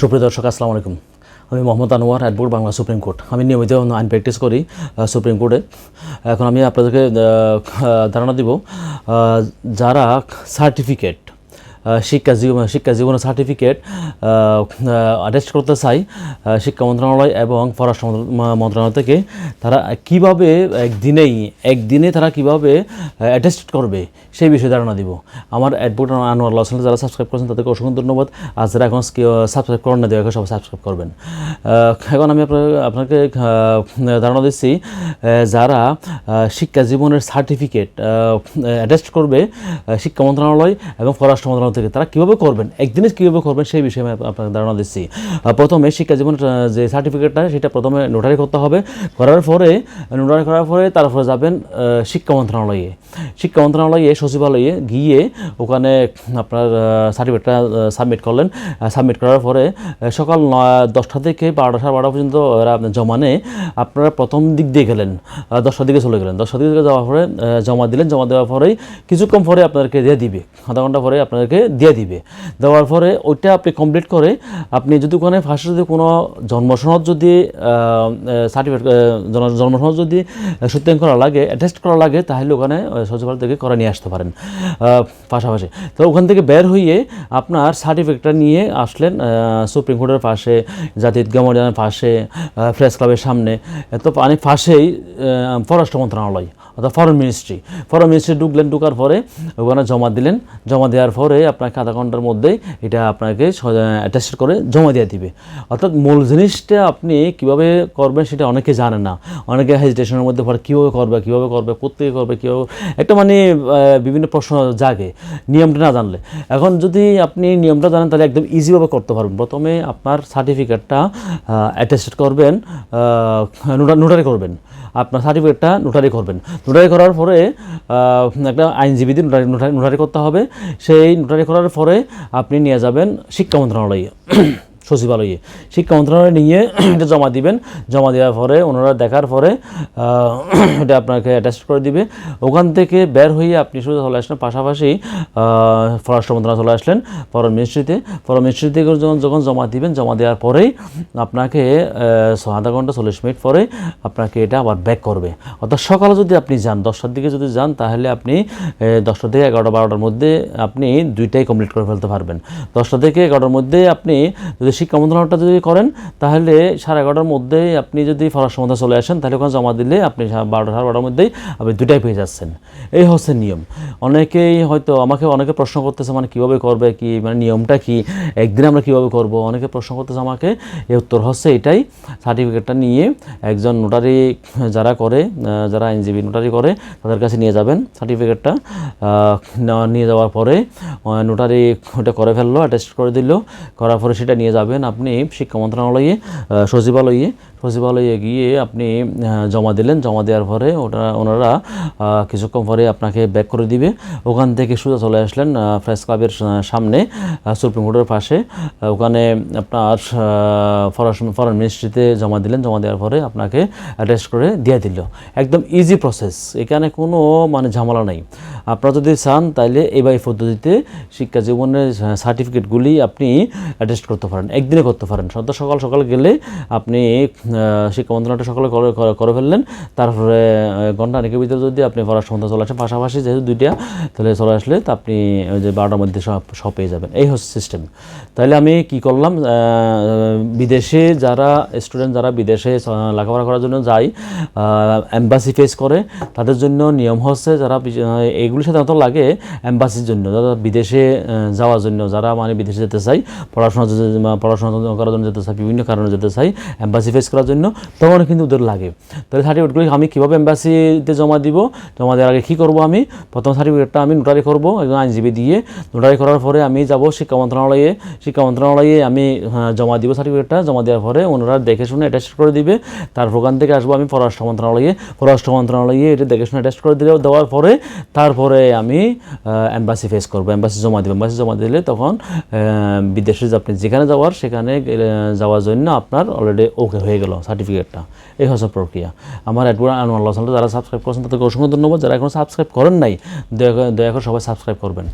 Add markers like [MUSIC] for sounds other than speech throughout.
সুপ্রিয় দর্শক, আসসালামু আলাইকুম। আমি Mohammad Anwar advocate Bangla supreme court. আমি নিয়মিত আইন প্র্যাকটিস করি সুপ্রিম কোর্টে। এখন আমি আপনাদেরকে ধারণা দিব যারা সার্টিফিকেট শিক্ষা জীবন শিক্ষা জীবনের সার্টিফিকেট অ্যাটাচ করতে চাই শিক্ষা মন্ত্রণালয় এবং পররাষ্ট্র মন্ত্রণালয় থেকে তারা কীভাবে একদিনেই একদিনে তারা কীভাবে অ্যাটাচ করবে, সেই বিষয়ে ধারণা দিব। আমার অ্যাডভোকেট আনোয়ার লসন যারা সাবস্ক্রাইব করেছেন, তাদেরকে অসংখ্য ধন্যবাদ। আর যারা এখন সাবস্ক্রাইব করেন না দেওয়া সব সাবস্ক্রাইব করবেন। এখন আমি আপনার আপনাকে ধারণা দিচ্ছি যারা শিক্ষা জীবনের সার্টিফিকেট অ্যাটাচ করবে শিক্ষা মন্ত্রণালয় এবং পররাষ্ট্র মন্ত্রণালয় থেকে তারা কীভাবে করবেন, একদিনে কীভাবে করবেন সেই বিষয়ে আমি আপ- আপনাকে ধারণা দিচ্ছি। প্রথমে শিক্ষা জীবনের যে সার্টিফিকেটটা সেটা প্রথমে নোটারি করতে হবে। করার পরে নোটারি করার পরে তারপরে যাবেন শিক্ষা মন্ত্রণালয়ে। শিক্ষা মন্ত্রণালয়ে, সচিবালয়ে গিয়ে ওখানে আপনার সার্টিফিকেটটা সাবমিট করলেন। সাবমিট করার পরে সকাল দশটা থেকে বারোটা, সাড়ে বারোটা পর্যন্ত আপনার জমা নেয় আপনারা প্রথম দিক দিয়ে গেলেন। দশটার দিকে চলে গেলেন। দশটার দিকে যাওয়ার পরে জমা দিলেন। জমা দেওয়ার পরেই কিছুক্ষণ পরে আপনাদেরকে দিয়ে দিবে। আধা ঘণ্টা পরে আপনাদেরকে দিয়ে দিবে। দেওয়ার পরে ওইটা আপনি কমপ্লিট করে আপনি যদি ওখানে ফার্স্টে যদি কোনো জন্মসনদ যদি সার্টিফিকেট জন্মসনদ যদি সত্যায়ন করা লাগে অ্যাটেস্ট করা লাগে, তাহলে ওখানে সচিবালয় থেকে করে নিয়ে আসতে পারেন। পাশাপাশি। তো ওখান থেকে বের হয়ে আপনার সার্টিফিকেটটা নিয়ে আসলেন সুপ্রিম কোর্টের পাশে, জাতীয় ঈদগাহ পাশে প্রেস ক্লাবের সামনে। তো পানি পাশেই পররাষ্ট্র মন্ত্রণালয়। অর্থাৎ ফরেন মিনিস্ট্রি ফরেন মিনিস্ট্রি ঢুকলেন, ঢুকার পরে ওখানে জমা দিলেন। জমা দেওয়ার পরে আপনাকে আধা ঘণ্টার মধ্যেই এটা আপনাকে অ্যাটাচ করে জমা দিয়ে দিবে। অর্থাৎ মূল জিনিসটা আপনি কীভাবে করবেন সেটা অনেকে জানে না। অনেকে হেজিটেশনের মধ্যে পড়ে, কীভাবে করবে কীভাবে করবে কোথেকে করবে, কীভাবে একটা মানে বিভিন্ন প্রশ্ন জাগে, নিয়মটা না জানলে। এখন যদি আপনি নিয়মটা জানেন, তাহলে একদম ইজিভাবে করতে পারবেন। প্রথমে আপনার সার্টিফিকেটটা অ্যাটেস্ট করবেন নোটারি করবেন। আপনার সার্টিফিকেটটা নোটারি করবেন। নোটারি করার পরে একটা আইনজীবী দিয়ে নোটারি নোটারি নোটারি করতে হবে। সেই নোটারি করার পরে আপনি নিয়ে যাবেন শিক্ষা মন্ত্রণালয়ে। সচিবালয়ে। শিক্ষা মন্ত্রণালয়ে নিয়ে [CLEARS THROAT] এটা জমা দিবেন। জমা দেওয়ার পরে, ওনারা দেখার পরে [CLEARS THROAT] এটা আপনাকে অ্যাটাচ করে দিবে। ওখান থেকে বের হয়ে আপনি শুধু চলে আসলেন, পাশাপাশি পররাষ্ট্র মন্ত্রণালয় চলে আসলেন পরম মিনিস্ট্রিতে। পরম মিনিস্ট্রি থেকে যখন যখন জমা দিবেন, জমা দেওয়ার পরেই আপনাকে আধা ঘণ্টা, চল্লিশ মিনিট পরে আপনাকে এটা আবার ব্যাক করবে। অর্থাৎ সকালে যদি আপনি যান, দশটার দিকে যদি যান, তাহলে আপনি দশটা থেকে এগারোটা, বারোটার মধ্যে আপনি দুইটাই কমপ্লিট করে ফেলতে পারবেন। দশটা থেকে এগারোটার মধ্যে আপনি যদি শিক্ষা মন্ত্রণালয়টা যদি করেন, তাহলে সাড়ে এগারোটার মধ্যে আপনি যদি পড়াশোনা মধ্যে চলে আসেন, তাহলে ওখানে জমা দিলে আপনি বারোটা, সাড়ে বারোটার মধ্যেই আপনি দুটাই পেয়ে যাচ্ছেন। এই হচ্ছে নিয়ম। অনেকেই হয়তো আমাকে, অনেকে প্রশ্ন করতেছে মানে কীভাবে করবে কি? মানে নিয়মটা কি? একদিন আমরা কীভাবে করব? অনেকে প্রশ্ন করতেছে আমাকে এই উত্তর হচ্ছে এটাই। সার্টিফিকেটটা নিয়ে একজন নোটারি যারা করে যারা আইনজীবী নোটারি করে, তাদের কাছে নিয়ে যাবেন সার্টিফিকেটটা। নিয়ে যাওয়ার পরে নোটারি ওটা করে ফেলল অ্যাটেস্ট করে দিল। করার পরে সেটা নিয়ে যাবেন আপনি শিক্ষা মন্ত্রণালয়ে সচিবালয়ে। সচিবালয়ে গিয়ে আপনি জমা দিলেন। জমা দেওয়ার পরে ওটা, ওনারা কিছুক্ষণ পরে আপনাকে ব্যাক করে দিবে। ওখান থেকে সোজা চলে আসলেন প্রেস ক্লাবের সামনে সুপ্রিম কোর্টের পাশে। ওখানে আপনার ফরেন ফরেন মিনিস্ট্রিতে জমা দিলেন। জমা দেওয়ার পরে আপনাকে অ্যাটেস্ট করে দিয়ে দিল। একদম ইজি প্রসেস এখানে কোনো মানে ঝামেলা নাই। আপনারা যদি চান তাহলে এই পদ্ধতিতে শিক্ষা জীবনের সার্টিফিকেটগুলি আপনি অ্যাটেস্ট করতে পারেন। একদিনে করতে পারেন। সন্ধ্যা সকাল সকাল গেলে আপনি শিক্ষা মন্ত্রণালয়টা সকালে করে ফেললেন। তারপরে ঘণ্টা অনেকের ভিতরে যদি আপনি পড়াশোনা মধ্যে চলে আসেন, পাশাপাশি যেহেতু দুইটা তাহলে চলে আসলে তো আপনি ওই যে বারোটার মধ্যে সব সব পেয়ে যাবেন। এই হচ্ছে সিস্টেম তাহলে আমি কি করলাম বিদেশে যারা স্টুডেন্ট যারা বিদেশে লেখাপড়া করার জন্য যায় এম্বাসি ফেস করে, তাদের জন্য নিয়ম হচ্ছে যারা এইগুলি সাধারণত লাগে অ্যাম্বাসির জন্য। যারা বিদেশে যাওয়ার জন্য, যারা মানে বিদেশে যেতে চাই পড়াশোনা পড়াশোনা করার জন্য যেতে চাই বিভিন্ন কারণে যেতে চাই এম্বাসি ফেস করার জন্য তখন কিন্তু ওদের লাগে। তাহলে সার্টিফিকেটগুলি আমি কীভাবে এম্বাসিতে জমা দিব জমা দেওয়ার আগে কী করব আমি? প্রথম সার্টিফিকেটটা আমি নোটারি করব একজন আইনজীবী দিয়ে। নোটারি করার পরে আমি যাব শিক্ষা মন্ত্রণালয়ে। শিক্ষা মন্ত্রণালয়ে আমি হ্যাঁ, জমা দিব সার্টিফিকেটটা জমা দেওয়ার পরে ওনারা দেখে শুনে অ্যাটাচ করে দিবে। তারপর ওখান থেকে আসব আমি পররাষ্ট্র মন্ত্রণালয়ে। পররাষ্ট্র মন্ত্রণালয়ে এটা দেখে শুনে অ্যাটাচ করে দিলে দেওয়ার পরে তারপরে আমি এম্বাসি ফেস করব। এম্বাসি জমা দেবো। এম্বাসি জমা দিলে তখন বিদেশে আপনি যেখানে যাওয়ার সেখানে যাওয়ার জন্য আপনার অলরেডি ওকে হয়ে গেল সার্টিফিকেটটা এই হচ্ছে প্রক্রিয়া। আমার অ্যাডবোর্ড আনোয়ার চ্যানেলটা যারা সাবস্ক্রাইব করেছেন, তাদেরকে অসংখ্য ধন্যবাদ। যারা এখনও সাবস্ক্রাইব করেন নাই, দয়া করে দয়া করে সবাই সাবস্ক্রাইব করবেন।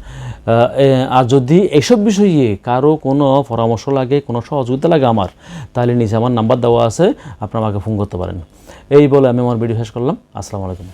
আর যদি এইসব বিষয়ে কারও কোনো পরামর্শ লাগে, কোনো সহযোগিতা লাগে আমার, তাহলে নিচে আমার নাম্বার দেওয়া আছে, আপনারা আমাকে ফোন করতে পারেন। এই বলে আমি আমার ভিডিও শেষ করলাম। আসসালামু আলাইকুম।